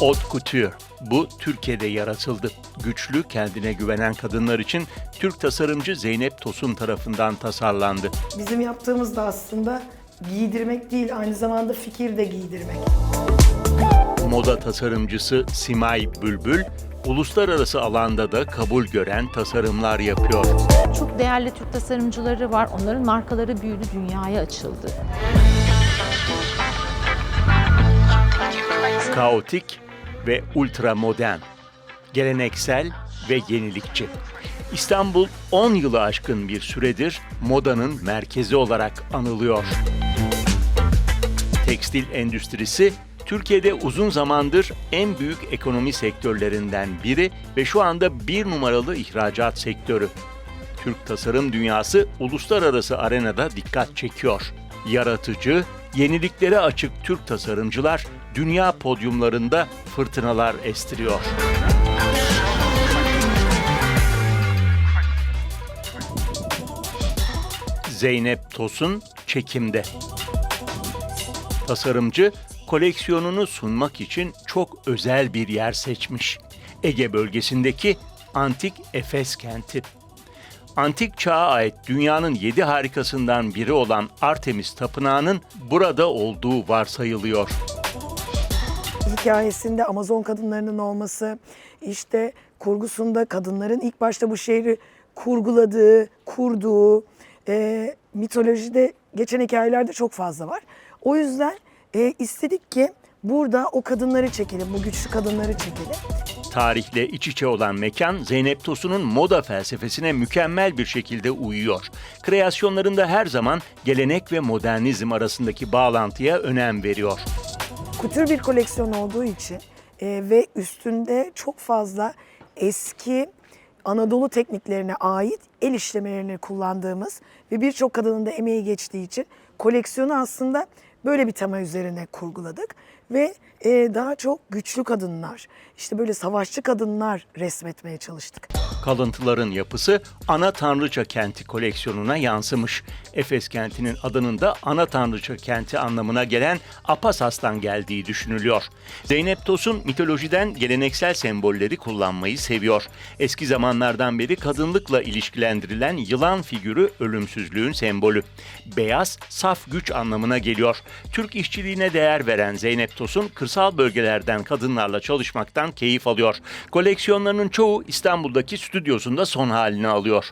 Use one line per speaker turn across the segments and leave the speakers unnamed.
Haute Couture. Bu Türkiye'de yaratıldı. Güçlü, kendine güvenen kadınlar için Türk tasarımcı Zeynep Tosun tarafından tasarlandı.
Bizim yaptığımız da aslında giydirmek değil, aynı zamanda fikir de giydirmek.
Moda tasarımcısı Simay Bülbül, uluslararası alanda da kabul gören tasarımlar yapıyor.
Çok değerli Türk tasarımcıları var. Onların markaları büyüdü, dünyaya açıldı.
Kaotik ve ultra modern, geleneksel ve yenilikçi. İstanbul 10 yılı aşkın bir süredir modanın merkezi olarak anılıyor. Tekstil endüstrisi Türkiye'de uzun zamandır en büyük ekonomi sektörlerinden biri ve şu anda bir numaralı ihracat sektörü. Türk tasarım dünyası uluslararası arenada dikkat çekiyor. Yaratıcı, yeniliklere açık Türk tasarımcılar dünya podyumlarında fırtınalar estiriyor. Zeynep Tosun çekimde. Tasarımcı koleksiyonunu sunmak için çok özel bir yer seçmiş. Ege bölgesindeki antik Efes kenti. Antik çağa ait dünyanın yedi harikasından biri olan Artemis Tapınağı'nın burada olduğu varsayılıyor.
Hikayesinde Amazon kadınlarının olması, işte kurgusunda kadınların ilk başta bu şehri kurguladığı, kurduğu, e, mitolojide geçen hikayelerde çok fazla var. O yüzden e, istedik ki burada o kadınları çekelim, bu güçlü kadınları çekelim.
Tarihle iç içe olan mekan Zeynep Tosun'un moda felsefesine mükemmel bir şekilde uyuyor. Kreasyonlarında her zaman gelenek ve modernizm arasındaki bağlantıya önem veriyor.
Kutür bir koleksiyon olduğu için e, ve üstünde çok fazla eski Anadolu tekniklerine ait el işlemelerini kullandığımız ve birçok kadının da emeği geçtiği için koleksiyonu aslında böyle bir tema üzerine kurguladık ve e, daha çok güçlü kadınlar, işte böyle savaşçı kadınlar resmetmeye çalıştık.
Kalıntıların yapısı Ana Tanrıça Kenti koleksiyonuna yansımış. Efes kentinin adının da Ana Tanrıça Kenti anlamına gelen Apasas'tan geldiği düşünülüyor. Zeynep Tosun mitolojiden geleneksel sembolleri kullanmayı seviyor. Eski zamanlardan beri kadınlıkla ilişkilendirilen yılan figürü ölümsüzlüğün sembolü. Beyaz, saf güç anlamına geliyor. Türk işçiliğine değer veren Zeynep Tosun kırsal bölgelerden kadınlarla çalışmaktan keyif alıyor. Koleksiyonlarının çoğu İstanbul'daki stüdyosunda son halini alıyor.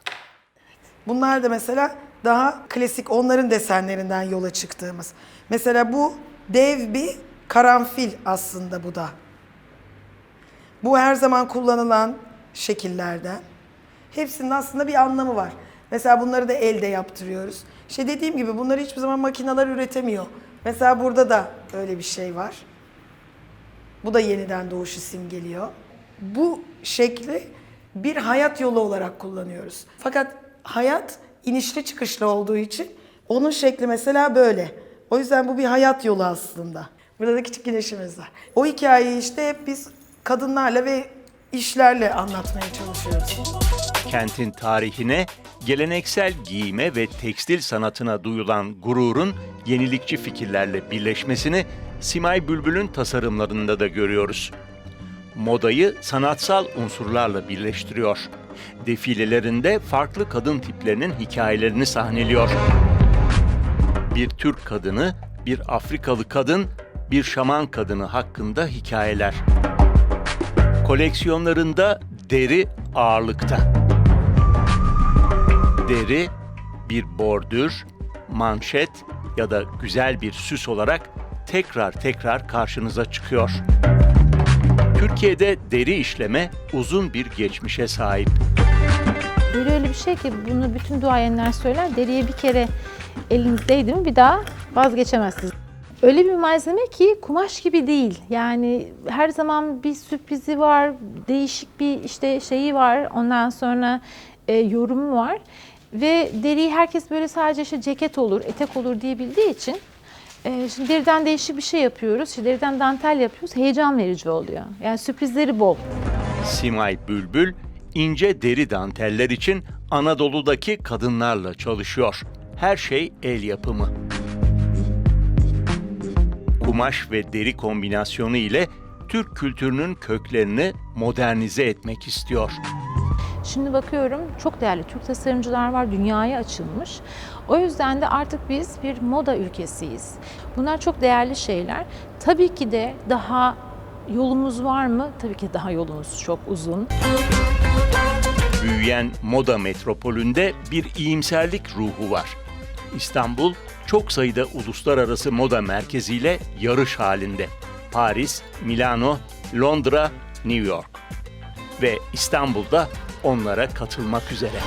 Bunlar da mesela daha klasik onların desenlerinden yola çıktığımız. Mesela bu dev bir karanfil aslında bu da. Bu her zaman kullanılan şekillerden. Hepsinin aslında bir anlamı var. Mesela bunları da elde yaptırıyoruz. İşte dediğim gibi bunları hiçbir zaman makineler üretemiyor. Mesela burada da öyle bir şey var. Bu da yeniden doğuşu simgeliyor. Bu şekli bir hayat yolu olarak kullanıyoruz. Fakat hayat inişli çıkışlı olduğu için onun şekli mesela böyle. O yüzden bu bir hayat yolu aslında. Burada da küçük güneşimiz var. O hikayeyi işte hep biz kadınlarla ve işlerle anlatmaya çalışıyoruz.
Kentin tarihine, geleneksel giyime ve tekstil sanatına duyulan gururun yenilikçi fikirlerle birleşmesini Simay Bülbül'ün tasarımlarında da görüyoruz. Modayı sanatsal unsurlarla birleştiriyor. Defilelerinde farklı kadın tiplerinin hikayelerini sahneliyor. Bir Türk kadını, bir Afrikalı kadın, bir şaman kadını hakkında hikayeler. Koleksiyonlarında deri ağırlıkta. Deri bir bordür, manşet ya da güzel bir süs olarak tekrar tekrar karşınıza çıkıyor. Türkiye'de deri işleme uzun bir geçmişe sahip.
Deri öyle bir şey ki bunu bütün duayenler söyler. Deriye bir kere elinizdeydi mi bir daha vazgeçemezsiniz. Öyle bir malzeme ki kumaş gibi değil. Yani her zaman bir sürprizi var, değişik bir işte şeyi var. Ondan sonra e, yorumu var. Ve deriyi herkes böyle sadece işte ceket olur, etek olur diye bildiği için e, şimdi deriden değişik bir şey yapıyoruz. Şimdi deriden dantel yapıyoruz. Heyecan verici oluyor. Yani sürprizleri bol.
Simay Bülbül ince deri danteller için Anadolu'daki kadınlarla çalışıyor. Her şey el yapımı. Kumaş ve deri kombinasyonu ile Türk kültürünün köklerini modernize etmek istiyor.
Şimdi bakıyorum çok değerli Türk tasarımcılar var, dünyaya açılmış. O yüzden de artık biz bir moda ülkesiyiz. Bunlar çok değerli şeyler. Tabii ki de daha yolumuz var mı? Tabii ki daha yolumuz çok uzun.
Büyüyen moda metropolünde bir iyimserlik ruhu var. İstanbul çok sayıda uluslararası moda merkeziyle yarış halinde. Paris, Milano, Londra, New York. Ve İstanbul'da onlara katılmak üzere.